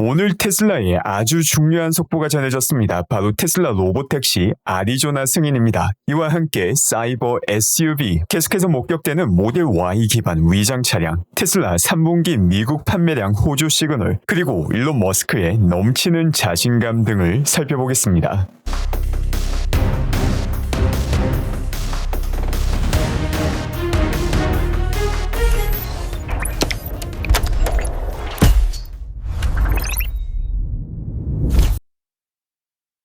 오늘 테슬라에 아주 중요한 속보가 전해졌습니다. 바로 테슬라 로보택시 아리조나 승인입니다. 이와 함께 사이버 SUV, 계속해서 목격되는 모델 Y 기반 위장 차량, 테슬라 3분기 미국 판매량 호주 시그널, 그리고 일론 머스크의 넘치는 자신감 등을 살펴보겠습니다.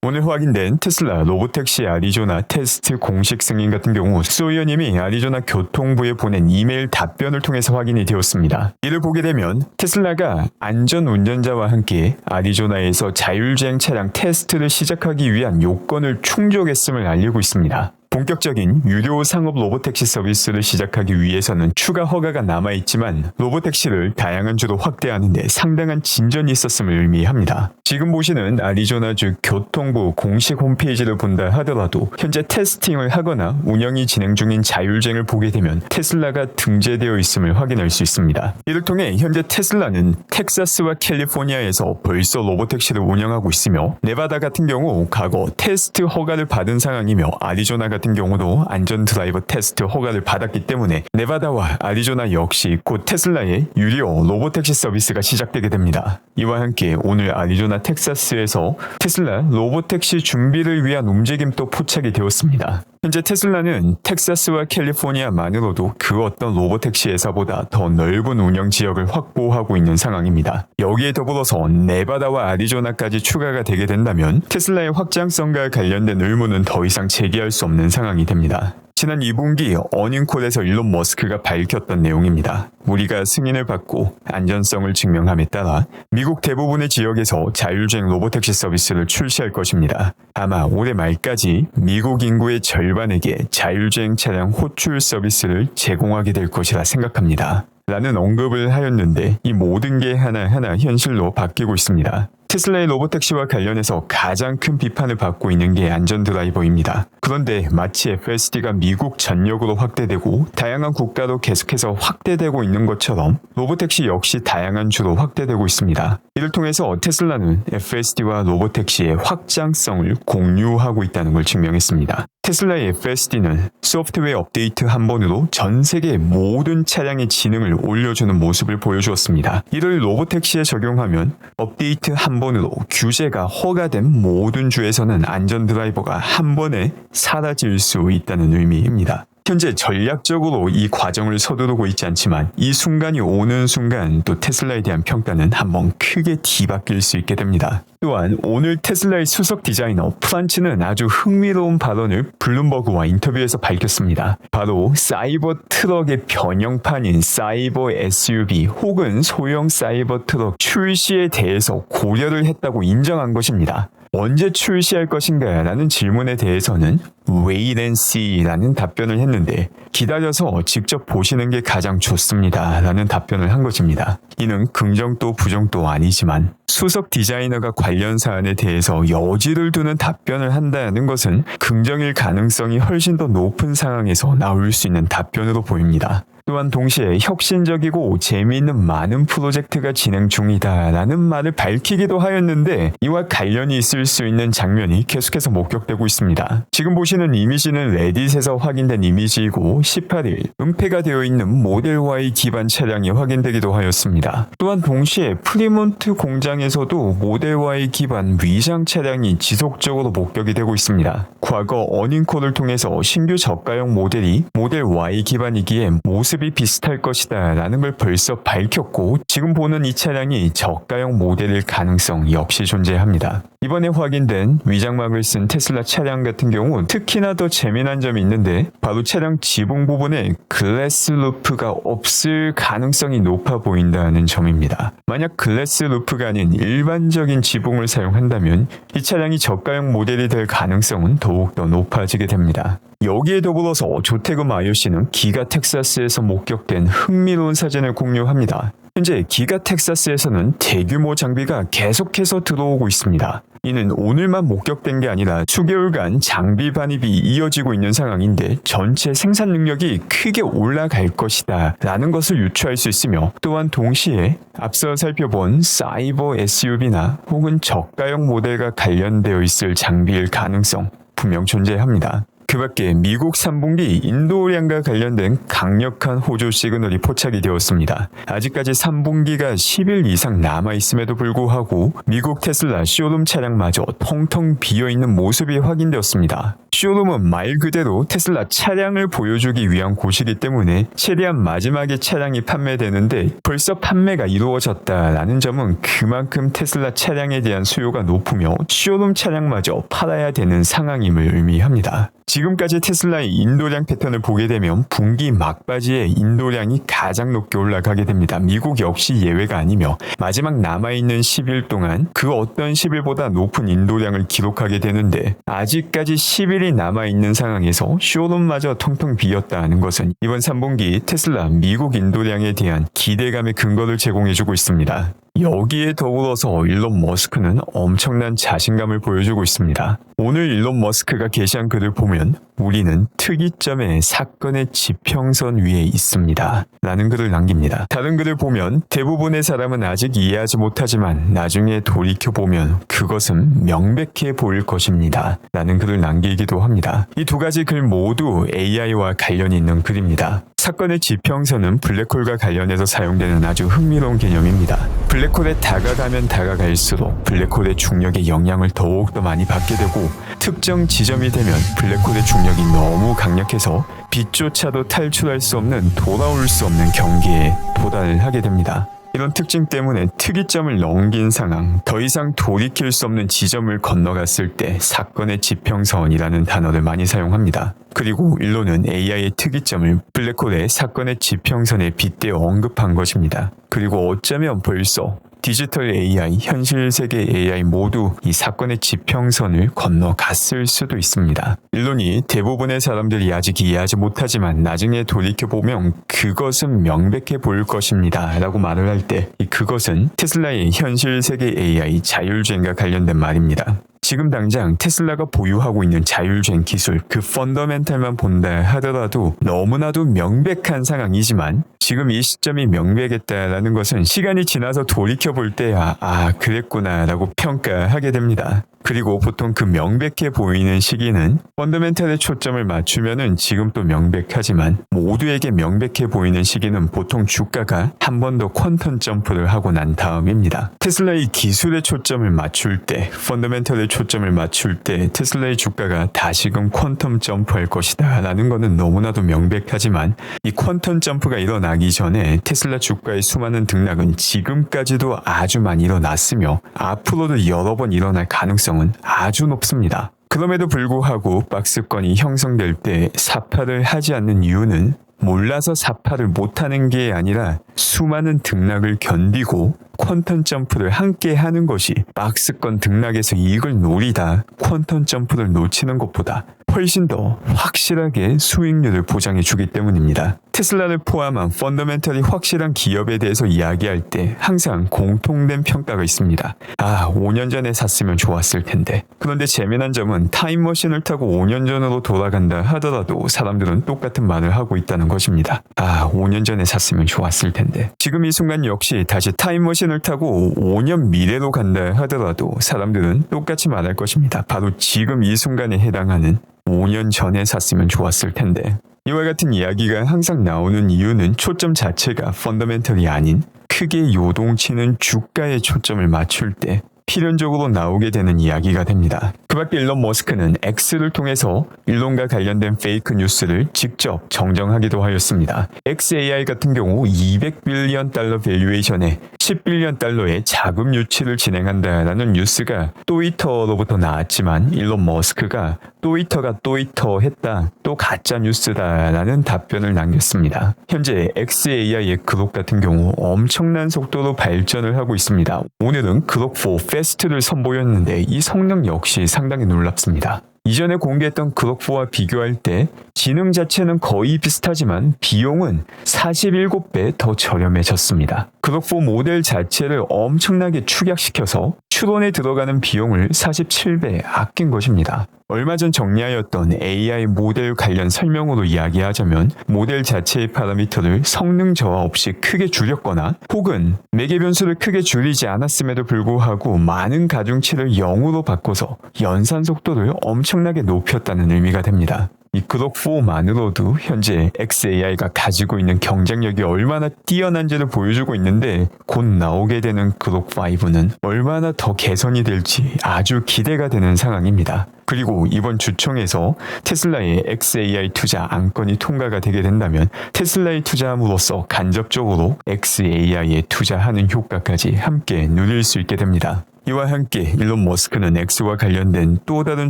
오늘 확인된 테슬라 로보택시 아리조나 테스트 공식 승인 같은 경우 수 의원님이 아리조나 교통부에 보낸 이메일 답변을 통해서 확인이 되었습니다. 이를 보게 되면 테슬라가 안전 운전자와 함께 아리조나에서 자율주행 차량 테스트를 시작하기 위한 요건을 충족했음을 알리고 있습니다. 본격적인 유료 상업 로보택시 서비스를 시작하기 위해서는 추가 허가가 남아있지만 로보택시를 다양한 주로 확대하는 데 상당한 진전이 있었음을 의미합니다. 지금 보시는 아리조나주 교통부 공식 홈페이지를 본다 하더라도 현재 테스팅을 하거나 운영이 진행 중인 자율주행을 보게 되면 테슬라가 등재되어 있음을 확인할 수 있습니다. 이를 통해 현재 테슬라는 텍사스와 캘리포니아에서 벌써 로보택시를 운영하고 있으며 네바다 같은 경우 과거 테스트 허가를 받은 상황이며 아리조나 같은 경우도 안전 드라이버 테스트 허가를 받았기 때문에 네바다와 아리조나 역시 곧 테슬라의 유료 로보택시 서비스가 시작되게 됩니다. 이와 함께 오늘 아리조나 텍사스에서 테슬라 로보택시 준비를 위한 움직임도 포착이 되었습니다. 현재 테슬라는 텍사스와 캘리포니아만으로도 그 어떤 로보택시 회사보다 더 넓은 운영 지역을 확보하고 있는 상황입니다. 여기에 더불어서 네바다와 아리조나까지 추가가 되게 된다면 테슬라의 확장성과 관련된 의무는 더 이상 제기할 수 없는 상황이 됩니다. 지난 2분기 어닝콜에서 일론 머스크가 밝혔던 내용입니다. 우리가 승인을 받고 안전성을 증명함에 따라 미국 대부분의 지역에서 자율주행 로보택시 서비스를 출시할 것입니다. 아마 올해 말까지 미국 인구의 절반에게 자율주행 차량 호출 서비스를 제공하게 될 것이라 생각합니다. 라는 언급을 하였는데 이 모든 게 하나하나 현실로 바뀌고 있습니다. 테슬라의 로보택시와 관련해서 가장 큰 비판을 받고 있는 게 안전 드라이버입니다. 그런데 마치 FSD가 미국 전역으로 확대되고 다양한 국가로 계속해서 확대되고 있는 것처럼 로보택시 역시 다양한 주로 확대되고 있습니다. 이를 통해서 테슬라는 FSD와 로보택시의 확장성을 공유하고 있다는 걸 증명했습니다. 테슬라의 FSD는 소프트웨어 업데이트 한 번으로 전 세계 모든 차량의 지능을 올려주는 모습을 보여주었습니다. 이를 로보택시에 적용하면 업데이트 한 번으로 규제가 허가된 모든 주에서는 안전 드라이버가 한 번에 사라질 수 있다는 의미입니다. 현재 전략적으로 이 과정을 서두르고 있지 않지만 이 순간이 오는 순간 또 테슬라에 대한 평가는 한번 크게 뒤바뀔 수 있게 됩니다. 또한 오늘 테슬라의 수석 디자이너 프란츠는 아주 흥미로운 발언을 블룸버그와 인터뷰에서 밝혔습니다. 바로 사이버 트럭의 변형판인 사이버 SUV 혹은 소형 사이버 트럭 출시에 대해서 고려를 했다고 인정한 것입니다. 언제 출시할 것인가 라는 질문에 대해서는 wait and see 라는 답변을 했는데 기다려서 직접 보시는 게 가장 좋습니다 라는 답변을 한 것입니다. 이는 긍정도 부정도 아니지만 수석 디자이너가 관련 사안에 대해서 여지를 두는 답변을 한다는 것은 긍정일 가능성이 훨씬 더 높은 상황에서 나올 수 있는 답변으로 보입니다. 또한 동시에 혁신적이고 재미있는 많은 프로젝트가 진행 중이다라는 말을 밝히기도 하였는데 이와 관련이 있을 수 있는 장면이 계속해서 목격되고 있습니다. 지금 보시는 이미지는 레딧에서 확인된 이미지이고 18일 은폐가 되어 있는 모델 Y 기반 차량이 확인되기도 하였습니다. 또한 동시에 프리몬트 공장에서도 모델 Y 기반 위장 차량이 지속적으로 목격이 되고 있습니다. 과거 어닝콜을 통해서 신규 저가형 모델이 모델 Y 기반이기에 모습 모습이 비슷할 것이다 라는 걸 벌써 밝혔고 지금 보는 이 차량이 저가형 모델일 가능성 역시 존재합니다. 이번에 확인된 위장막을 쓴 테슬라 차량 같은 경우 특히나 더 재미난 점이 있는데 바로 차량 지붕 부분에 글래스 루프가 없을 가능성이 높아 보인다는 점입니다. 만약 글래스 루프가 아닌 일반적인 지붕을 사용한다면 이 차량이 저가형 모델이 될 가능성은 더욱더 높아지게 됩니다. 여기에 더불어서 조태금 IOC는 기가 텍사스에서 목격된 흥미로운 사진을 공유합니다. 현재 기가 텍사스에서는 대규모 장비가 계속해서 들어오고 있습니다. 이는 오늘만 목격된 게 아니라 수개월간 장비 반입이 이어지고 있는 상황인데 전체 생산 능력이 크게 올라갈 것이다 라는 것을 유추할 수 있으며 또한 동시에 앞서 살펴본 사이버 SUV나 혹은 저가형 모델과 관련되어 있을 장비일 가능성 분명 존재합니다. 그 밖에 미국 3분기 인도량과 관련된 강력한 호조 시그널이 포착이 되었습니다. 아직까지 3분기가 10일 이상 남아 있음에도 불구하고 미국 테슬라 쇼룸 차량마저 텅텅 비어 있는 모습이 확인되었습니다. 쇼룸은 말 그대로 테슬라 차량을 보여주기 위한 곳이기 때문에 최대한 마지막에 차량이 판매되는데 벌써 판매가 이루어졌다라는 점은 그만큼 테슬라 차량에 대한 수요가 높으며 쇼룸 차량마저 팔아야 되는 상황임을 의미합니다. 지금까지 테슬라의 인도량 패턴을 보게 되면 분기 막바지에 인도량이 가장 높게 올라가게 됩니다. 미국 역시 예외가 아니며 마지막 남아있는 10일 동안 그 어떤 10일보다 높은 인도량을 기록하게 되는데 아직까지 10일이 남아있는 상황에서 쇼룸마저 텅텅 비었다는 것은 이번 3분기 테슬라 미국 인도량에 대한 기대감의 근거를 제공해주고 있습니다. 여기에 더불어서 일론 머스크는 엄청난 자신감을 보여주고 있습니다. 오늘 일론 머스크가 게시한 글을 보면 우리는 특이점의 사건의 지평선 위에 있습니다. 라는 글을 남깁니다. 다른 글을 보면 대부분의 사람은 아직 이해하지 못하지만 나중에 돌이켜보면 그것은 명백해 보일 것입니다. 라는 글을 남기기도 합니다. 이 두 가지 글 모두 AI와 관련이 있는 글입니다. 사건의 지평선은 블랙홀과 관련해서 사용되는 아주 흥미로운 개념입니다. 블랙홀에 다가가면 다가갈수록 블랙홀의 중력의 영향을 더욱 더 많이 받게 되고 특정 지점이 되면 블랙홀의 중력이 너무 강력해서 빛조차도 탈출할 수 없는 돌아올 수 없는 경계에 도달을 하게 됩니다. 이런 특징 때문에 특이점을 넘긴 상황, 더 이상 돌이킬 수 없는 지점을 건너갔을 때 사건의 지평선이라는 단어를 많이 사용합니다. 그리고 일론은 AI의 특이점을 블랙홀의 사건의 지평선에 빗대어 언급한 것입니다. 그리고 어쩌면 벌써 디지털 AI, 현실 세계 AI 모두 이 사건의 지평선을 건너갔을 수도 있습니다. 일론이 대부분의 사람들이 아직 이해하지 못하지만 나중에 돌이켜보면 그것은 명백해 보일 것입니다. 라고 말을 할 때 그것은 테슬라의 현실 세계 AI 자율주행과 관련된 말입니다. 지금 당장 테슬라가 보유하고 있는 자율주행 기술 그 펀더멘탈만 본다 하더라도 너무나도 명백한 상황이지만 지금 이 시점이 명백했다라는 것은 시간이 지나서 돌이켜 볼 때야 아 그랬구나라고 평가하게 됩니다. 그리고 보통 그 명백해 보이는 시기는 펀더멘탈에 초점을 맞추면은 지금 또 명백하지만 모두에게 명백해 보이는 시기는 보통 주가가 한 번 더 퀀텀 점프를 하고 난 다음입니다. 테슬라의 기술에 초점을 맞출 때 펀더멘탈에 초점을 맞출 때 테슬라의 주가가 다시금 퀀텀 점프할 것이다 라는 것은 너무나도 명백하지만 이 퀀텀 점프가 일어나기 전에 테슬라 주가의 수많은 등락은 지금까지도 아주 많이 일어났으며 앞으로도 여러 번 일어날 가능성 은 아주 높습니다. 그럼에도 불구하고 박스권이 형성될 때 사파를 하지 않는 이유는 몰라서 사파를 못하는 게 아니라 수많은 등락을 견디고 퀀텀 점프를 함께 하는 것이 박스권 등락에서 이익을 노리다 퀀텀 점프를 놓치는 것보다 훨씬 더 확실하게 수익률을 보장해 주기 때문입니다. 테슬라를 포함한 펀더멘털이 확실한 기업에 대해서 이야기할 때 항상 공통된 평가가 있습니다. 아, 5년 전에 샀으면 좋았을 텐데. 그런데 재미난 점은 타임머신을 타고 5년 전으로 돌아간다 하더라도 사람들은 똑같은 말을 하고 있다는 것입니다. 아, 5년 전에 샀으면 좋았을 텐데. 지금 이 순간 역시 다시 타임머신을 타고 5년 미래로 간다 하더라도 사람들은 똑같이 말할 것입니다. 바로 지금 이 순간에 해당하는 5년 전에 샀으면 좋았을 텐데. 이와 같은 이야기가 항상 나오는 이유는 초점 자체가 펀더멘털이 아닌 크게 요동치는 주가에 초점을 맞출 때 필연적으로 나오게 되는 이야기가 됩니다. 그 밖에 일론 머스크는 X를 통해서 일론과 관련된 페이크 뉴스를 직접 정정하기도 하였습니다. XAI 같은 경우 200빌리언 달러 밸류에이션에 10빌리언 달러의 자금 유치를 진행한다라는 뉴스가 트위터로부터 나왔지만 일론 머스크가 트위터가 트위터 했다 또 가짜 뉴스다라는 답변을 남겼습니다. 현재 XAI의 그룹 같은 경우 엄청난 속도로 발전을 하고 있습니다. 오늘은 그룹 4 페스트를 선보였는데 이 성능 역시 상당히 놀랍습니다. 이전에 공개했던 그럭4와 비교할 때 지능 자체는 거의 비슷하지만 비용은 47배 더 저렴해졌습니다. 그럭4 모델 자체를 엄청나게 축약시켜서 추론에 들어가는 비용을 47배 아낀 것입니다. 얼마 전 정리하였던 AI 모델 관련 설명으로 이야기하자면 모델 자체의 파라미터를 성능 저하 없이 크게 줄였거나 혹은 매개 변수를 크게 줄이지 않았음에도 불구하고 많은 가중치를 0으로 바꿔서 연산 속도를 엄청 나게 높였다는 의미가 됩니다. 이 그럭4만으로도 현재 XAI가 가지고 있는 경쟁력이 얼마나 뛰어난지를 보여주고 있는데 곧 나오게 되는 그럭5는 얼마나 더 개선이 될지 아주 기대가 되는 상황입니다. 그리고 이번 주총에서 테슬라의 XAI 투자 안건이 통과가 되게 된다면 테슬라에 투자함으로써 간접적으로 XAI에 투자하는 효과까지 함께 누릴 수 있게 됩니다. 이와 함께 일론 머스크는 X와 관련된 또 다른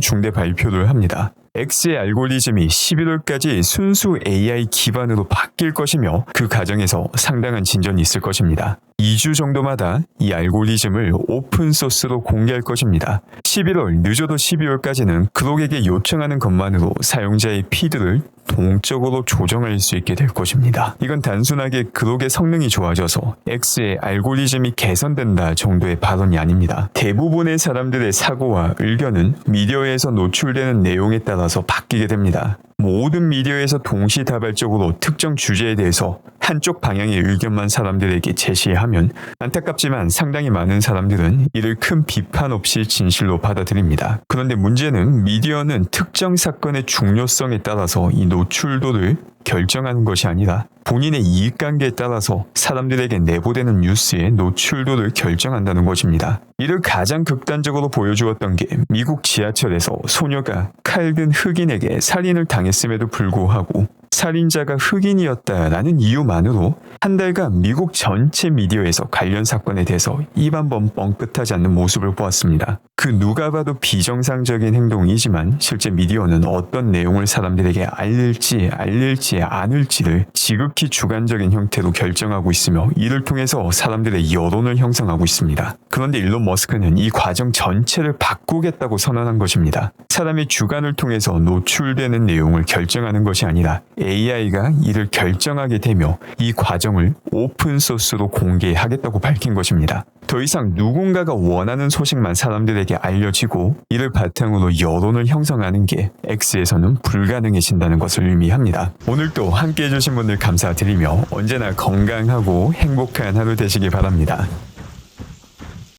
중대 발표를 합니다. X의 알고리즘이 11월까지 순수 AI 기반으로 바뀔 것이며 그 과정에서 상당한 진전이 있을 것입니다. 2주 정도마다 이 알고리즘을 오픈소스로 공개할 것입니다. 11월, 늦어도 12월까지는 그lok에게 요청하는 것만으로 사용자의 피드를 동적으로 조정할 수 있게 될 것입니다. 이건 단순하게 그lok의 성능이 좋아져서 X의 알고리즘이 개선된다 정도의 발언이 아닙니다. 대부분의 사람들의 사고와 의견은 미디어에서 노출되는 내용에 따라서 바뀌게 됩니다. 모든 미디어에서 동시다발적으로 특정 주제에 대해서 한쪽 방향의 의견만 사람들에게 제시하면 안타깝지만 상당히 많은 사람들은 이를 큰 비판 없이 진실로 받아들입니다. 그런데 문제는 미디어는 특정 사건의 중요성에 따라서 이 노출도를 결정하는 것이 아니라 본인의 이익관계에 따라서 사람들에게 내보내는 뉴스의 노출도를 결정한다는 것입니다. 이를 가장 극단적으로 보여주었던 게 미국 지하철에서 소녀가 칼든 흑인에게 살인을 당했음에도 불구하고 살인자가 흑인이었다라는 이유만으로 한 달간 미국 전체 미디어에서 관련 사건에 대해서 입 한 번 뻥끗하지 않는 모습을 보았습니다. 그 누가 봐도 비정상적인 행동이지만 실제 미디어는 어떤 내용을 사람들에게 알릴지 알릴지 않을지를 지극히 주관적인 형태로 결정하고 있으며 이를 통해서 사람들의 여론을 형성하고 있습니다. 그런데 일론 머스크는 이 과정 전체를 바꾸겠다고 선언한 것입니다. 사람의 주관을 통해서 노출되는 내용을 결정하는 것이 아니라 AI가 이를 결정하게 되며 이 과정을 오픈소스로 공개하겠다고 밝힌 것입니다. 더 이상 누군가가 원하는 소식만 사람들에게 알려지고 이를 바탕으로 여론을 형성하는 게 X에서는 불가능해진다는 것을 의미합니다. 오늘도 함께 해주신 분들 감사드리며 언제나 건강하고 행복한 하루 되시기 바랍니다.